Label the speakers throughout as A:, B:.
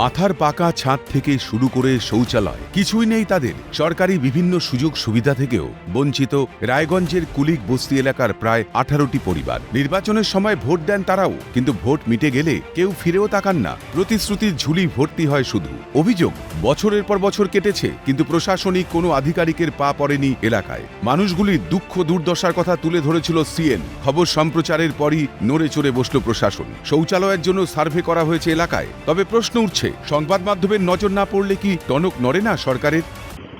A: মাথার পাকা ছাদ থেকে শুরু করে শৌচালয়, কিছুই নেই তাদের। সরকারি বিভিন্ন সুযোগ সুবিধা থেকেও বঞ্চিত রায়গঞ্জের কুলিক বস্তি এলাকার প্রায় আঠারোটি পরিবার। নির্বাচনের সময় ভোট দেন তারাও, কিন্তু ভোট মিটে গেলে কেউ ফিরেও তাকান না। প্রতিশ্রুতির ঝুলি ভর্তি হয় শুধু। অভিযোগ, বছরের পর বছর কেটেছে, কিন্তু প্রশাসনিক কোনো আধিকারিকের পা পড়েনি এলাকায়। মানুষগুলির দুঃখ দুর্দশার কথা তুলে ধরেছিল সিএন। খবর সম্প্রচারের পরই নড়ে চড়ে বসল প্রশাসন। শৌচালয়ের জন্য সার্ভে করা হয়েছে এলাকায়। তবে প্রশ্ন উঠছে সংবাদ মাধ্যমের নজর না পড়লে কি টনক নড়ে না সরকারের?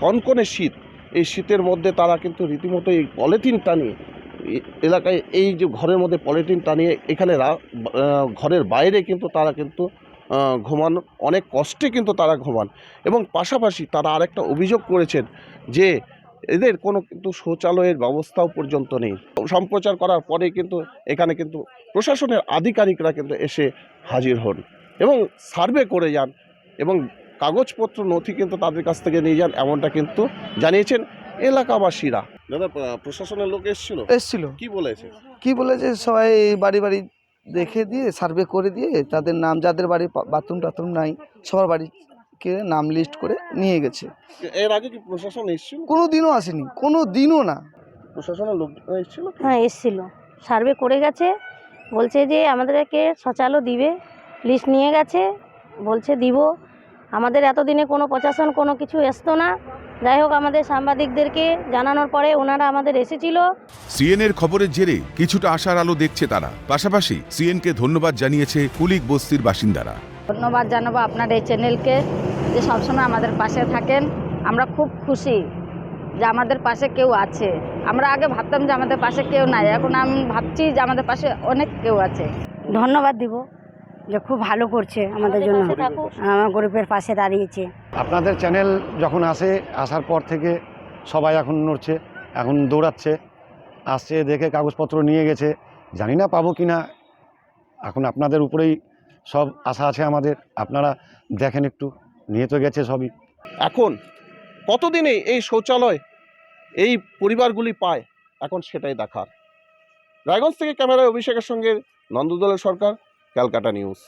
B: কনকনে শীত। এই শীতের মধ্যে তারা কিন্তু রীতিমতো এই পলিথিন টানিয়ে এলাকায় এই যে ঘরের মধ্যে পলিথিন টানিয়ে এখানে ঘরের বাইরে কিন্তু তারা কিন্তু ঘুমান। অনেক কষ্টে কিন্তু তারা ঘুমান। এবং পাশাপাশি তারা আরেকটা অভিযোগ করেছেন যে, এদের কোনো কিন্তু শৌচালয়ের ব্যবস্থাও পর্যন্ত নেই। সম্প্রচার করার পরে কিন্তু এখানে কিন্তু প্রশাসনের আধিকারিকরা কিন্তু এসে হাজির হন। এবং সার্ভে করে যান এবং কাগজপত্র নথি কিন্তু তাদের কাছ থেকে নিয়ে যান এমনটা কিন্তু জানিয়েছেন এলাকাবাসীরা। দাদা প্রশাসনের লোক এসেছিল?
C: এসছিল।
B: কি বলেছে?
C: কি বলেছে সবাই বাড়ি বাড়ি দেখে দিয়ে সার্ভে করে দিয়ে তাদের নাম যাদের বাড়ি বাথরুম টাথরুম নাই সবার বাড়িকে নাম লিস্ট করে নিয়ে গেছে।
B: এর আগে কি প্রশাসন এসেছিল?
C: কোনো দিনও আসেনি কোনো দিনও না।
B: প্রশাসনের লোক এসেছিল?
D: হ্যাঁ এসছিল। সার্ভে করে গেছে বলছে যে আমাদেরকে শৌচালয় দিবে লিস্ট নিয়ে গেছে বলছে দিব। আমাদের এতদিনে কোনো প্রশাসন কোনো কিছু আসতো না। যাই হোক আমাদের সাংবাদিকদেরকে জানানোর পরে ওনারা আমাদের এসেছিল।
A: সিএনের খবরের জেরে কিছুটা আশার আলো দেখছে তারা। পাশাপাশি সিএনকে ধন্যবাদ জানিয়েছে কুলিক বস্তির বাসিন্দারা।
E: ধন্যবাদ জানাব আপনার এই চ্যানেলকে যে সবসময় আমাদের পাশে থাকেন। আমরা খুব খুশি যে আমাদের পাশে কেউ আছে। আমরা আগে ভাবতাম যে আমাদের পাশে কেউ নাই। এখন আমি ভাবছি যে আমাদের পাশে অনেক কেউ আছে।
F: ধন্যবাদ দিব। যে খুব ভালো করছে আমাদের জন্য। আমার গরিবের পাশে দাঁড়িয়েছে।
G: আপনাদের চ্যানেল যখন আসে আসার পর থেকে সবাই এখন নড়ছে এখন দৌড়াচ্ছে আসছে দেখে কাগজপত্র নিয়ে গেছে। জানি না পাবো কি না এখন আপনাদের উপরেই সব আশা আছে আমাদের। আপনারা দেখেন একটু নিয়ে তো গেছে সবই।
B: এখন কতদিনে এই শৌচালয় এই পরিবারগুলি পায়? এখন সেটাই দেখার। রায়গঞ্জ থেকে ক্যামেরায় অভিষেকের সঙ্গে নন্দদলের সরকার। ক্যালকাটা নিউজ।